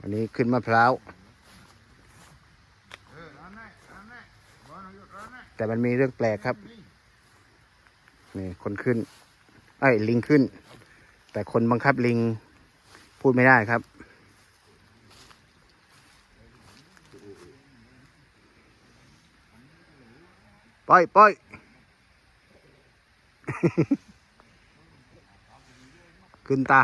อันนี้ขึ้นมะพร้าว แต่มันมีเรื่องแปลกครับ นี่คนขึ้นเอ้ลิงขึ้น แต่คนบังคับลิงพูดไม่ได้ครับปล่อยปล่อย ขึ้นตา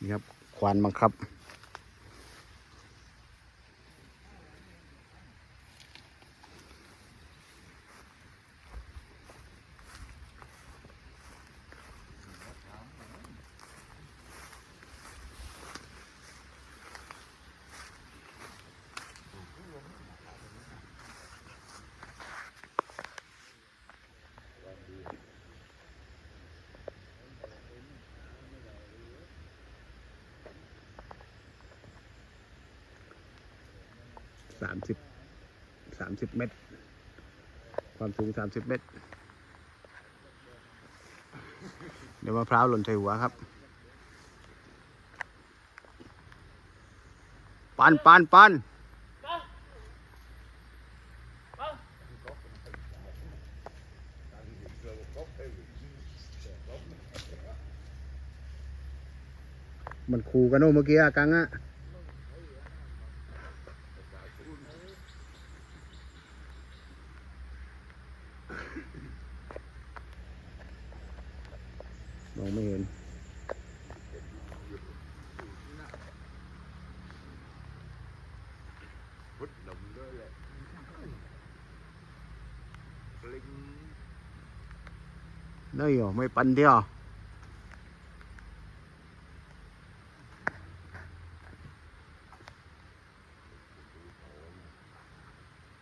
นี่ครับควานบังคับ สามสิบสามสิบเมตร ความสูงสามสิบเมตร เดี๋ยวมะพร้าวหล่นใส่หัวครับปันปันปันมันคูกันโน่เมื่อกี้อะกังอะ มองไม่เห็นพุดดมด้วยแหละลิงได้เหรอไม่ปันเดียว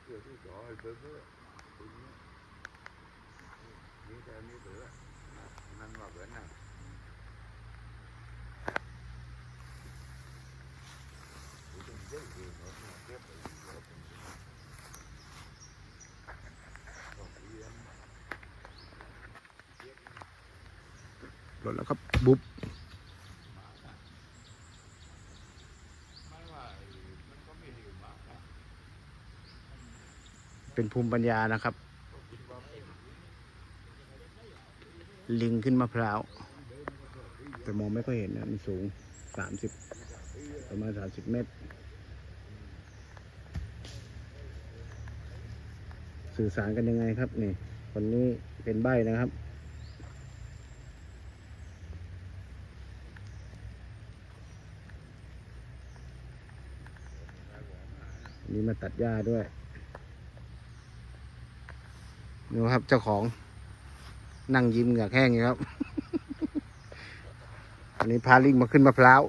เพื่อที่จะ ให้เบิ่งเลยนี่แต่นี่เด้อนั่นว่าเบิ่งน่ะหล่นแล้วครับ บุบเป็นภูมิปัญญานะครับ ลิงขึ้นมะพร้าว แต่มองไม่ค่อยเห็นนะ มันสูงสามสิบประมาณสามสิบเมตร สื่อสารกันยังไงครับนี่คนนี้เป็นใบนะครับนนี้มาตัดหญ้าด้วยดูครับเจ้าของ นั่งยิ้มเหงือกแห้งอยู่ครับ อันนี้พาลิงมาขึ้นมะพร้าว